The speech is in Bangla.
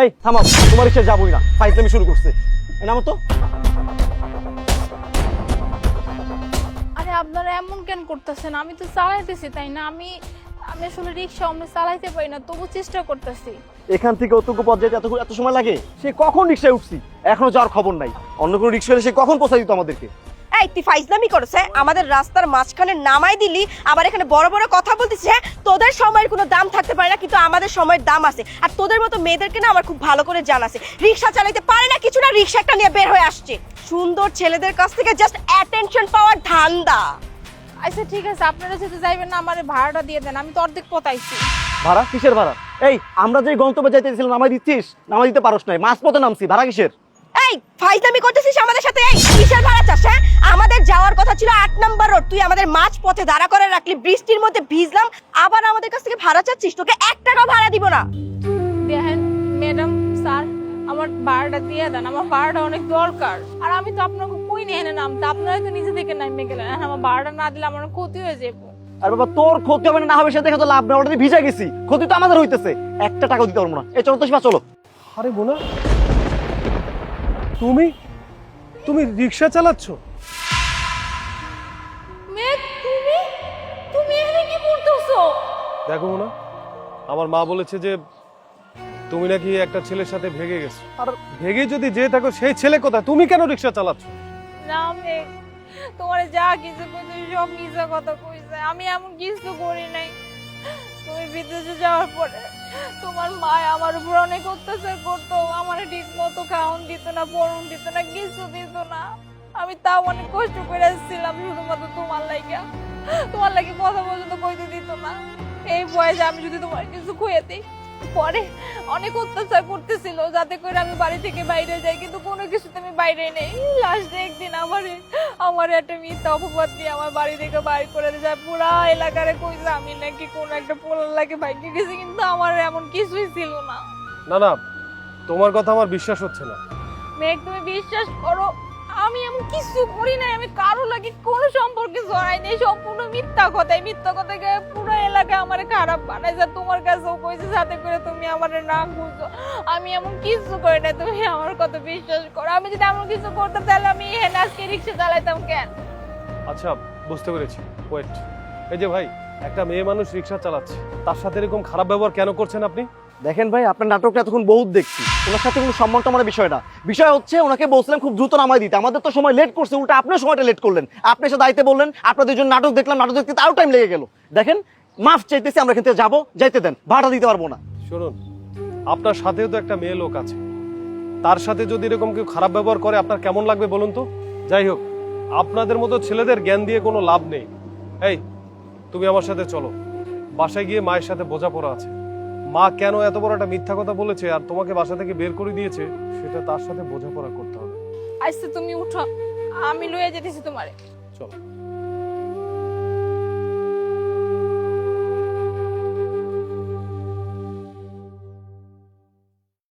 এই থামাও তোমার রিক্সা যাবোই না। ফাইজলামি শুরু করছে। নামো তো। আরে আপনারা এমন কেন করতেছেন? আমি তো চালাইতেছি তাই না? আমি আমি আসলে রিক্সা আমি চালাইতে পারি না তবু চেষ্টা করতেছি। এখান থেকে অতটুকু পর্যায়ে এত এত সময় লাগে? সে কখন রিক্সায় উঠছি? এখনও যাওয়ার খবর নাই। অন্য কোনো রিক্সা হলে সে কখন পৌঁছাই দিত আমাদেরকে? এই তুই ফাইজলামি করেছে। আমাদের রাস্তার মাঝখানে নামাই দিলি আবার এখানে বড় বড় কথা বলতেছিস হ্যাঁ? তোদের সময়ের কোনো দাম থাকতে পারে না কিন্তু আমাদের সময়ের দাম আছে। আর তোদের মতো মেয়েদেরকে না আমার খুব ভালো করে জানা আছে। রিক্সা চালাইতে পারে না কিছু না রিক্সা একটা নিয়ে বের হয়ে আসছে। সুন্দর ছেলেদের কাছ থেকে জাস্ট অ্যাটেনশন পাওয়ার ধান্দা। আচ্ছা ঠিক আছে আপনারা যেতে যাইবেন না আমার ভাড়াটা দিয়ে দেন আমি তো অর্ধেক পতাইছি। ভাড়া? কিসের ভাড়া? এই আমরা যে গন্তব্যে যাইতেছিলাম নামাই দিচ্ছিস? নামাই দিতে পারোস নাই মাছ পথে নামছি ভাড়া কিসের? এই ফাইজলামি করতেছিস আমাদের সাথে? এই কিসের ভাড়া চাস হ্যাঁ? আমাদের যাওয়ার কথা ছিল আট নাম্বার রোড। তুই আমাদের মাঝ পথে দাঁড়া করে রাখলি বৃষ্টির মধ্যে ভিজলাম আবার আমাদের কাছ থেকে ভাড়া চাচ্ছিস? তোকে এক টাকা ভাড়া দিব না। দেখেন ম্যাডাম স্যার আমার ভাড়াটা দিয়ে দেন আমার ভাড়াটা অনেক দরকার। আর আমি তো আপনাকে কই নিয়ে এনে নামতে? আপনারা তো নিজে থেকে নামে গেলেন। আর আমার ভাড়াটা না দিলে আমার ক্ষতি হয়ে যাব আর বাবা তোর ক্ষতি হবে না হবে সে দেখে তো লাভ না ওটা ভিজা গেছি। ক্ষতি তো আমাদের হইতেছে। একটা টাকা দিতে পারব না। এই চলো তো চলো। আরে মোনা তুমি? তুমি রিক্সা চালাচ্ছ? তুমি? তুমি এখানে কি করতেছো? দেখো মোনা আমার মা বলেছে যে তুমি নাকি একটা ছেলের সাথে ভেগে গেছো। আর ভেগে যদি যে থাকো সেই ছেলে কোথায়? তুমি কেন রিক্সা চালাচ্ছ? না তোমার যা কিছু কইছে সব মিছা কথা কইছে। আমি এমন কিছু করি নাই। তুমি বিদেশে যাওয়ার পরে তোমার মা আমার উপর অনেক অত্যাচার করতো, আমার ঠিক মতো খাওন দিত না, পরন দিত না, কিছু দিত না। আমি তাও অনেক কষ্ট করে এসেছিলাম শুধুমাত্র তোমার লাগে তোমার লাগে কথা পর্যন্ত কইতে দিত না। এই বয়সে আমি যদি তোমার কিছু খুঁয়ে দিই পরে অনেক অত্যাচার করতেছিল যাতে করে আমি বাড়ি থেকে বাইরে যাই কিন্তু কোনো কিছুতে আমি বাইরে নেই। লাস্টে একদিন আমার আমার একটা মিথ্যা অপবাদ দিয়ে আমার বাড়ি থেকে বাইর করে যায় পুরা এলাকারে কইছে আমি নাকি কোন একটা পোলার লাগে বাইকে গেছি কিন্তু আমার এমন কিছুই ছিল না। না না তোমার কথা আমার বিশ্বাস হচ্ছে না। মেঘ তুমি বিশ্বাস করো আমি এমন কিছু করি নাই আমি কারও লাগে কোনো সম্পর্কে জড়াই নেই সম্পূর্ণ মিথ্যা কথা এই মিথ্যা কথাকে আমার খারাপ বানাই যা তোমার কাছেও কইছে সাথে করে তুমি আমার না খুঁজো। আমি এমন কিছু করি না তুমি আমার কথা বিশ্বাস করো। আমি যদি এমন কিছু করতাম তাহলে আমি আজকে রিক্সা চালাইতাম কেন? আচ্ছা বুঝতে পেরেছি। ওয়েট এই যে ভাই একটা মেয়ে মানুষ রিক্সা চালাচ্ছে তার সাথে এরকম খারাপ ব্যবহার কেন করছেন আপনি? দেখেন ভাই আপনার নাটকটা এতক্ষণ বহুত দেখছি। ওনার সাথে কোনো সম্মান আমার বিষয় না। বিষয় হচ্ছে ওনাকে বলছিলাম খুব দ্রুত নামাই দিতে। আমাদের তো সময় লেট করছে উল্টা আপনার সময়টা লেট করলেন। আপনি এসে দায়িত্বে বললেন আপনাদের জন্য নাটক দেখলাম নাটক দেখতে আরও টাইম লেগে গেল। দেখেন মাফ চাইতেছি আমরা এখান থেকে যাব যাইতে দেন ভাড়া দিতে পারব না। শুনুন আপনার সাথেও তো একটা মেয়ে লোক আছে। তার সাথে যদি এরকম কেউ খারাপ ব্যবহার করে আপনার কেমন লাগবে বলুন তো? যাই হোক আপনাদের মতো ছেলেদের জ্ঞান দিয়ে কোনো লাভ নেই। এই তুমি আমার সাথে চলো। বাসায় গিয়ে মায়ের সাথে বোঝাপড়া আছে। মা কেন এত বড় একটা মিথ্যা কথা বলেছে আর তোমাকে বাসা থেকে বের করে দিয়েছে সেটা তার সাথে বোঝাপড়া করতে হবে। আজকে তুমি উঠো আমি লইয়া যেতেছি তোমারে। চলো।